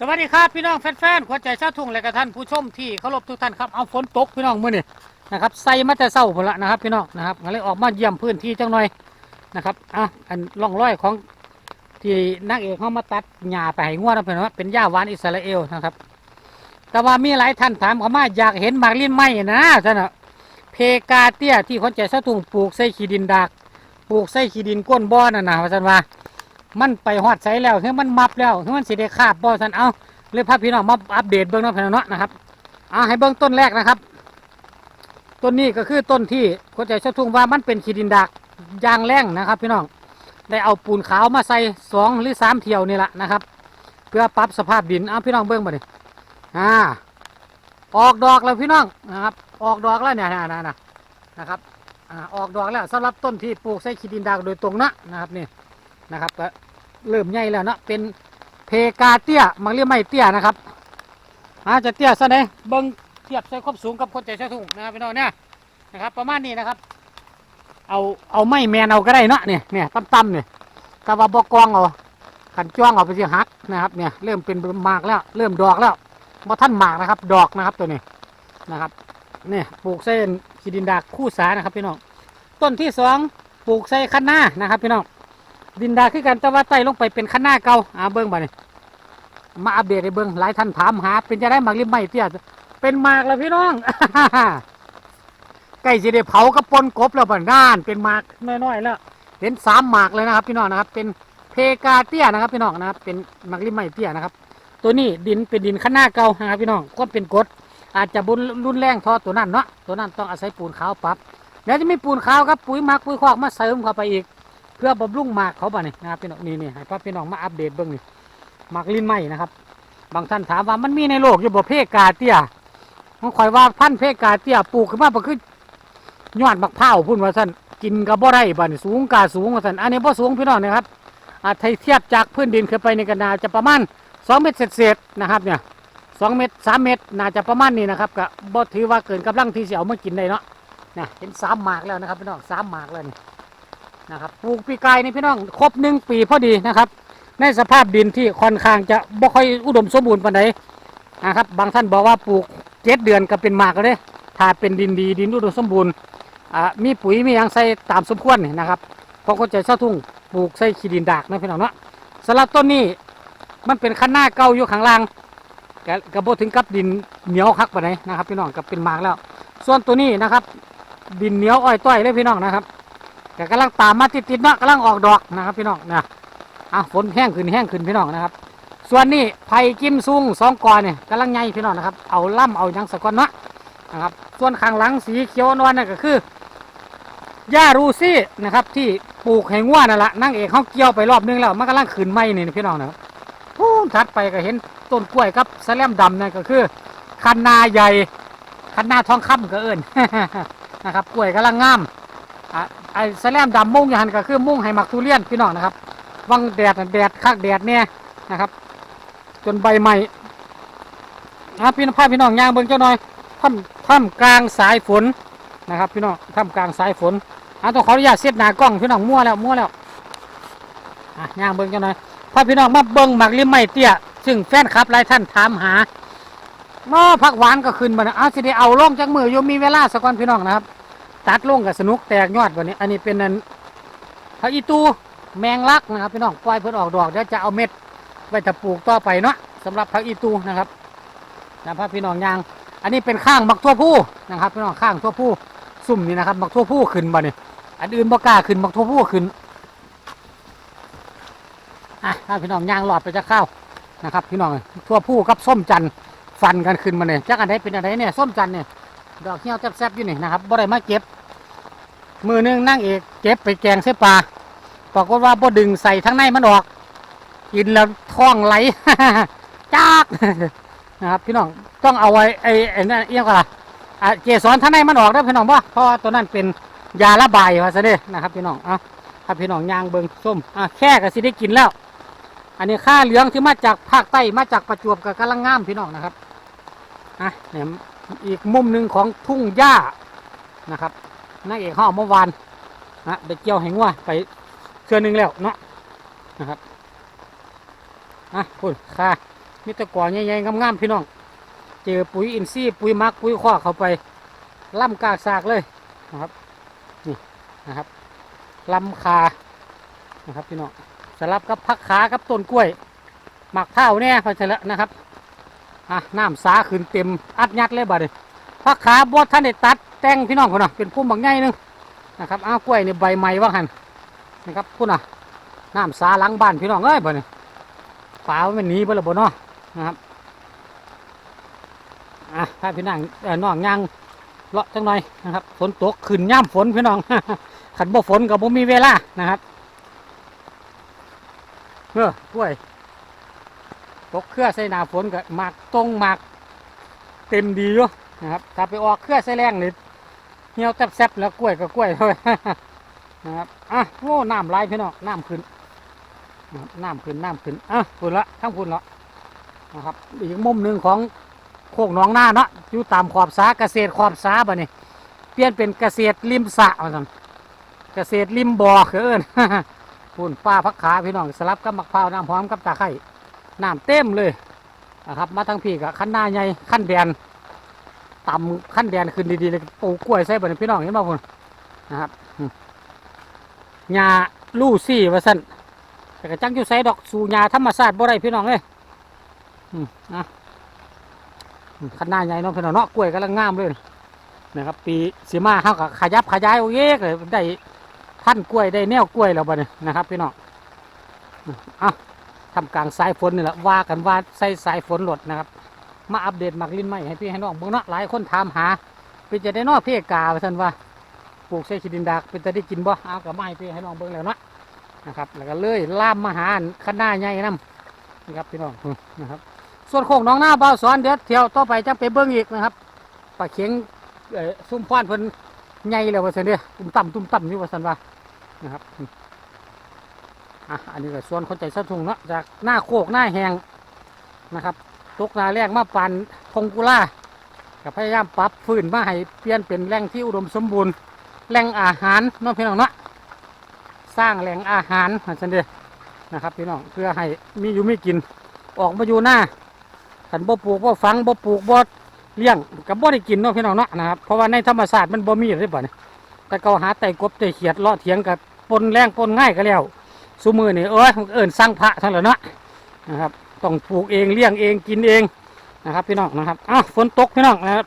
สวัสดีครับพี่น้องแฟนๆขวัญใจชาวทุ่งและกระท่านผู้ชมที่เคารพทุกท่านครับเอาฝนตกพี่น้องมื้อนี้นะครับใส่มาแต่เศร้าพุ่นละนะครับพี่น้องนะครับก็เลยออกมาเยี่ยมพื้นที่จังหน่อยนะครับอะอันร่องรอยของที่นักเอกเขามาตัดหญ้าไปให้งัวนะเพื่อนว่าเป็นหญ้าหวานอิสราเอลนะครับ แต่ว่ามีหลายท่านถามเขามาอยากเห็นมากลิ้นไหมนะท่านน่ะเพกาเตี้ยที่ขวัญใจชาวทุ่งปลูกใส่ขี้ดินดากปลูกใส่ขี้ดินก้นบ่อนั่นนะท่านว่า มันไปหอดใสแล้วคือมันมับแล้วคือมันสิได้คาบบ่ท่านเอาเลยพาพี่น้องมาอัปเดตเบื้องน้องพี่น้องนะนะครับเอาให้เบื้องต้นแรกนะครับ ต้นนี้ก็คือต้นที่คนใจชาวทุ่งว่ามันเป็นขีดินดากยางแรงนะครับ พี่น้องได้เอาปูนขาวมาใส่สองหรือสามเที่ยวนี่แหละนะครับ เพื่อปรับสภาพดินเอาพี่น้องเบื้องมาดิอ่าออกดอกแล้วพี่น้องนะครับ ออกดอกแล้วเนี่ยนะนะนะนะครับอ่าออกดอกแล้วสำหรับต้นที่ปลูกใส่ขีดินดากโดยตรงนะนะครับนี่นะครับก็ เริ่มใหญ่แล้วเนาะเป็นเพกาเตี้ยมังเรียกไม่เตี้ยนะครับอาจะเตี้ยซะไหนเบิ้งเทียบใส่ความสูงกับคนใจใช้ถุงนะครับพี่น้องเนี่ยนะครับ ประมาณนี้นะครับ เอาเอาไม้แมนเอาก็ได้เนาะเนี่ยเนี่ยตั้มๆเนี่ยกะว่าบกองเอาขันจ้วงเอาไปสิหักนะครับเนี่ยเริ่มเป็นหมากแล้ว เริ่มดอกแล้วบ่ท่านหมากนะครับ ดอกนะครับตัวนี้นะครับเนี่ยปลูกเส้นขีดินดากคู่สานะครับพี่น้องต้นที่สองปลูกใส่คันหน้านะครับพี่น้อง ดินดาคือกันแต่ว่าไต่ลงไปเป็นขั้นหน้าเก่าอ่าเบิ้งบ่นี่มาอัปเดตให้เบิ้งหลายท่านถามหา เป็นจะได้หมากริมไม่เตี้ยเป็นหมากแล้วพี่น้องใกล้สิได้เผากระปนกบแล้วบ่น่านเป็นหมากน้อยๆแล้วเห็นสามหมากเลยนะครับ พี่น้องนะครับ เป็นเพกาเตี้ยนะครับ พี่น้องนะครับ เป็นหมากริมไม่เตี้ยนะครับ ตัวนี้ดินเป็นดินขั้นหน้าเก่านะครับพี่น้องก็เป็นกดอาจจะบุญรุนแรงทอตัวนั้นเนาะตัวนั้นต้องอาศัยปูนขาวปรับแล้วจะมีปูนขาวครับปุ๋ยหมักปุ๋ยคอกมาเสริมเข้าไปอีก เพื่อบำรุงหมากเขาบ่เนี่ยนะครับพี่น้องนี่นี่ให้พ่อพี่น้องมาอัปเดตเบื้องนี่หมากลิ้นไหมนะครับ บางท่านถามว่ามันมีในโลกอยู่บ่เพกาเตี้ยมันคอยว่าพันเพกาเตี้ยปลูกขึ้นมาบ่คือยอดมะพร้าพุ่นว่าท่านกินกับบ่ได้บ่นี่สูงกาสูงว่าท่านอันนี้บ่สูงพี่น้องนะครับอาจเทียบจากพื้นดินขึ้นไปในกันนาจะประมาณ2เมตรเศษๆนะครับเนี่ย2เมตร3เมตรน่าจะประมาณนี้นะครับก็บ่ถือว่าเกินกำลังที่สิเอามากินได้เนาะนะเห็นสามหมากแล้วนะครับพี่น้องสามหมากแล้วนี่ นะครับปลูกปีกายนี่พี่น้องครบหนึ่งปีพอดีนะครับ ในสภาพดินที่ค่อนข้างจะบ่ค่อยอุดมสมบูรณ์ปานใดนะครับ บางท่านบอกว่าปลูกเจ็ดเดือนก็เป็นหมากเลยถ้าเป็นดินดีดินอุดมสมบูรณ์อ่ามีปุ๋ยมียางใส่ตามสมควรนะครับเพราะคนใจเช่าทุ่งปลูกใส่ขี้ดินดากนะพี่น้องเนาะสำหรับต้นนี้มันเป็นคันหน้าเก่าอยู่ข้างล่างกะกระโบถึงกับดินเหนียวคักปานใดนะครับ พี่น้องกับเป็นหมากแล้ว ส่วนตัวนี้นะครับ ดินเหนียวอ้อยต้อยเลยพี่น้องนะครับ แต่กำลังตามมาติดๆเนาะกำลังออกดอกนะครับพี่น้องนะอะฝนแห้งขึ้นแห้งขึ้นพี่น้องนะครับ ส่วนนี้ไผ่กิมซุงสองกอเนี่ยกำลังใหญ่พี่น้องนะครับเอาล่ำเอายังสะก้อนเนาะนะครับ ส่วนข้างหลังสีเขียวนวลนั่นก็คือหญ้ารูซี่นะครับที่ปลูกให้ง่วนั่นแหละนั่งเอกเขาเกี่ยวไปรอบนึงแล้วมันกำลังขึ้นไหมนี่พี่น้องนะครับพูนถัดไปก็เห็นต้นกล้วยครับแสลมดำนั่นก็คือคันนาใหญ่คันนาทองคำก็เอิญนะครับกล้วยกำลังงาม ไอ้แสแลมดำมุ่งอย่างหันก็คือมุ่งให้หมักทุเรียนพี่น้องนะครับวังแดดแดดคักแดดเนี่ยนะครับ จนใบใหม่นะพี่น้องพาพี่น้องย่างเบิ่งเจ้าหน่อยท่ามท่ามกลางสายฝนนะครับ พี่น้องท่ามกลางสายฝนอะต้องขออนุญาตเสียดหน้ากล้องพี่น้องมั่วแล้วมั่วแล้วอะย่างเบิ่งเจ้าหน่อยพาพี่น้องมาเบิ่งหมักลิมไม่เตี้ยซึ่งแฟนคลับหลายท่านถามหาหม้อผักหวานก็ขึ้นมานะเอาสิได้เอาล่องจากมือโยมมีเวลาสักก่อนพี่น้องนะครับ ตัดลงกับสนุกแตกยอดวันนี้ อันนี้เป็นนันผักอีตูแมงลักนะครับพี่น้องปล่อยเพิ่นออกดอกเดี๋ยวจะเอาเม็ดไว้ถ้าปลูกต่อไปเนาะสำหรับผักอีตูนะครับนะครับพี่น้องยาง อันนี้เป็นข้างมักทั่วผู้นะครับพี่น้องข้างทั่วผู้ซุ่มนี่นะครับมักทั่วผู้ขึ้นบ่เนี่ยอันอื่นบ่กล้าขึ้นมักทั่วผู้ขึ้นอะถ้าพี่น้องยางหลอดไปจะเข้านะครับ พี่น้องทั่วผู้กับส้มจันทร์ฟันกันขึ้นมาเนี่ยจักอันไหนเป็นอันไหนเนี่ยส้มจันทร์เนี่ย ดอกเหี่ยวแซ่บๆอยู่นี่นะครับบ่ได้มาเก็บ มือหนึงนั่งเอกเก็บไปแกงเสปลาปรากฏว่าบ่ดึงใส่ทั้งในมันออก กินแล้วท้องไหลจากนะครับพี่น้องต้องเอาไว้ไอ้ไอ้นั่นเอียงกว่าล่ะอะเกสรทั้งในมันออกได้พี่น้องบ่เพราะว่าตัวนั้นเป็นยาระบายว่าซะเด้นะครับพี่น้องเอะถ้าพี่น้องยางเบิงส้มอะแค่ก็สิได้กินแล้ว อันนี้ข้าเหลืองที่มาจากภาคใต้มาจากประจวบกับกำลังงามพี่น้องนะครับอะเนี่ย อีกมุมหนึ่งของทุ่งหญ้านะครับนางเอกเขาเอาเมื่อวานนะได้เกี่ยวให้งัวไปเชือหนึ่งแล้วเนาะนะครับอะคุณค่ะมีแตะกอใหญ่ๆงามๆพี่น้อง เจอปุ๋ยอินทรีย์ปุ๋ยมักปุ๋ยข้อเข้าไปล่ำกากซากเลยนะครับนี่นะครับลำคานะครับพี่น้องสลับกับพักขากับต้นกล้วยหมักเท้าเนี่ยพอเสร็จแล้วนะครับ อะน้ำสาขึ้นเต็มอัดยัดเลยบัดนี้พักขาบดท่านได้ตัดแต่งพี่น้องคนน่ะเป็นพุ่มบางใหญ่หนึงนะครับอ้าวกล้วยนี่ใบใหม่ว่าหันนะครับพุ่นน่ะน้ำสาหลังบ้านพี่น้องเอ้ยบัดนี้ฝามันหนีไปแล้วบ่เนาะนะครับอะพาพี่น้องเออน้องย่างเลาะจังหน่อยนะครับฝนตกขึ้นย่ำฝนพี่น้องขันบ่ฝนกับบ่มีเวลานะครับเออกล้วย ตกเครือใส่หนาฝนกับหมากตรงหมากเต็มดีอยู่นะครับ ถ้าไปออกเครือใส่แรงนี่เหี่ยวแซบๆแล้วกล้วยก็กล้วยเลยนะครับอะโอ้น้ำไหลพี่น้องน้ำขึ้นน้ำขึ้นน้ำขึ้นอะพุ่นละทั้งพุ่นละนะครับอีกมุมหนึ่งของโคกหนองหน้าเนาะอยู่ตามขอบสาเกษตรขอบสาบ่นี่เปลี่ยนเป็นเกษตรริมสะว่าซั่นเกษตรริมบ่อคือเอิ้นพุ่นป้าพักขาพี่น้องสลับกับมะพร้าวน้ำหอมกับตาไคร้ น้ำเต็มเลยนะครับ มาทั้งพี่กับขั้นหน้าใหญ่ขั้นแดนต่ำขั้นแดนขึ้นดีๆเลยปลูกกล้วยใส่บ่นี่พี่น้องเห็นบ่พุ่นนะครับหญ้าลู่ซี่ว่าซั่นแต่ก็จังอยู่ใส่ดอกสู่หญ้าธรรมชาติบ่ได้พี่น้องเอ้ยอืมอะขนาใหญ่เนาะพี่น้องเนาะกล้วยกำลังงามเลยนะครับ ปีสีมาเขาก็ขยับขยายโอ้เยกเลยได้พันกล้วยได้แนวกล้วยแล้วบัดนี้นะครับ พี่น้องอะ ทำกลางสายฝนนี่แหละว่ากันว่าใส่สายฝนหลดนะครับ มาอัปเดตมักลิ้นใหม่ให้พี่ให้น้องเบิ่งนาะหลายคนถามหาเป็นจะได้นอเพกาว่าท่านว่าปลูกใส่ขีดินดากเป็นจะได้กินบ่เอากับมาให้พี่ให้น้องเบิ่งแล้วนะนะครับ แล้วก็เลยล่ามมาหาอันขนาใหญ่นํนะครับพี่น้องนะครับ ส่วนโค้งน้องหน้าเบาสอนเดี๋ยวเที่ยวต่อไปจะไปเบิ้งอีกนะครับปลาเข็งซุ่มฟ้านเพิ่นใหญ่แล้วว่าซั่นเด้อตุ้มต่ำตุ้มต่ำอยู่ว่าซั่นว่านะครับ อะอันนี้ก็ส่วนคนใจสะทุงเนาะจากหน้าโคกหน้าแหงนะครับตกนาแรกมาปันพงกุล่าก็พยายามปรับฟื้นมาให้เปลี่ยนเป็นแหล่งที่อุดมสมบูรณ์แหล่งอาหารเนาะพี่น้องเนาะสร้างแหล่งอาหารว่าซั่นเด้อนะครับพี่น้องเพื่อให้มีอยู่มีกินออกมาอยู่หน้าขันบ่ปลูกบ่ฝังบ่ปลูกบ่เลี้ยงกับบ่ได้กินเนาะพี่น้องเนาะนะครับเพราะว่าในธรรมชาสติมันบ่มีเลยบ่เนี่ยแต่เกาหาไต่กบไต่เขียดเลาะเถียงกับปนแรงปนง่ายก็แล้ว สุมือนี่เอ้ยเอิ้นสร้างพระทั้งแล้วเนาะนะครับ ต้องปลูกเองเลี้ยงเองกินเองนะครับ พี่น้องนะครับอ้าวฝนตกพี่น้องนะครับ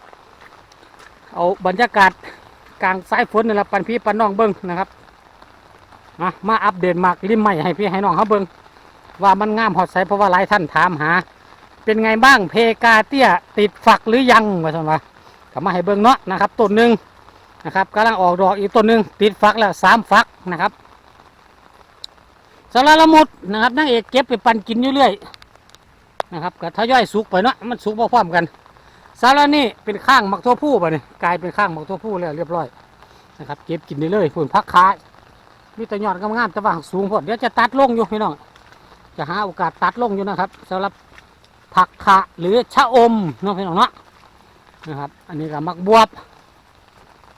เอาบรรยากาศกลางสายฝนนี่แหละปันพี่ปันน้องเบิ้งนะครับมามาอัปเดตหมากริมใหม่ให้พี่ให้น้องเขาเบิ้งว่ามันงามหอดใสเพราะว่าหลายท่านถามหา เป็นไงบ้างเพกาเตี้ยติดฝักหรือยังว่าสันว่าก็มาให้เบิ่งเนาะนะครับต้นหนึ่งนะครับกำลังออกดอกอีกต้นหนึ่งติดฝักแล้วสามฝักนะครับ สาระละมุดนะครับนางเอกเก็บไปปั่นกินอยู่เรื่อยนะครับก็ทยอยสุกไปเนาะมันสุกพร้อมๆกันสาระนี่เป็นข้างหมักทั่วผู้ไปเนี่ยกลายเป็นข้างหมักทั่วผู้แล้วเรียบร้อยนะครับเก็บกินได้เลยฝุ่นพักขามีแต่ยอดงามๆแต่ว่าสูงพอดเดี๋ยวจะตัดลงอยู่พี่น้องจะหาโอกาสตัดลงอยู่นะครับสำหรับผักขะหรือชะอมน้องพี่น้องเนาะนะครับ อันนี้ก็มักบวบ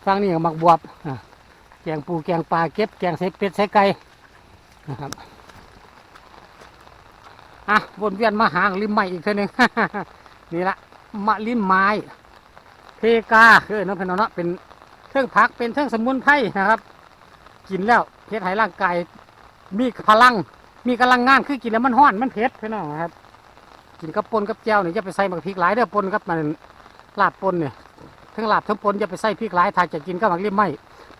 ฟังนี่ก็มักบวบแกงปูแกงปลาเก็บแกงใส่เป็ดใส่ไก่ นะครับอะวนเวียนมาหางริมไม้อีกท่านึง นี่ละมะลิมไม้ เพกาคือน้องพี่น้องเนาะเป็นเครื่องผักเป็นเครื่องสมุนไพรนะครับ กินแล้วเพชรให้ร่างกายมีพลัง มีกำลังงานคือกินแล้วมันห้อนมันเผ็ดพี่น้องครับ กินกับปนกับแจ่วเนี่ยจะไปใส่มักพริกหลายเด้อปนกับมันลาบปนเนี่ยทั้งลาบทั้งปนจะไปใส่พริกหลายถ้าจะกินกับหมักริมไหม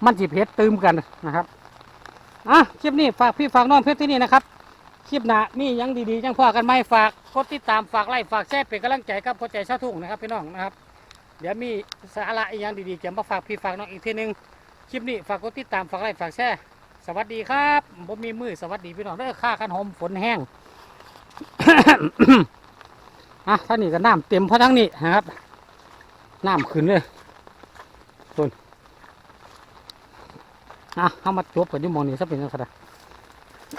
มันจีเผ็ดตืมกันนะครับ อะคลิปนี้ฝากพี่ฝากน้องเพื่อนที่นี่นะครับคลิปหนามียังดีๆยังพอกันไหมฝากกดติดตามฝากไลค์ฝากแชร์เป็นกำลังใจกับพอใจชาวทุ่งนะครับพี่น้องนะครับ เดี๋ยวมีสาระอีกอย่างดีๆเกี่ยวมาฝากพี่ฝากน้องอีกทีหนึงคลิปนี้ฝากกดติดตามฝากไลค์ฝากแชร์สวัสดีครับผมมีมือสวัสดีพี่น้องเด้อค่ากันหอมฝนแห้งอะท่านี้ก็น้ำเต็มเพราะทั้งนี้นะครับน้ำขึ้นเลยต้น อะเอามาจบกันอยู่มองนี้ซะเป็นจังไง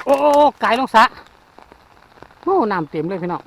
โอ้โอ้โอ้ไก่ลงสะโอ้น้ำเต็มเลยพี่น้อง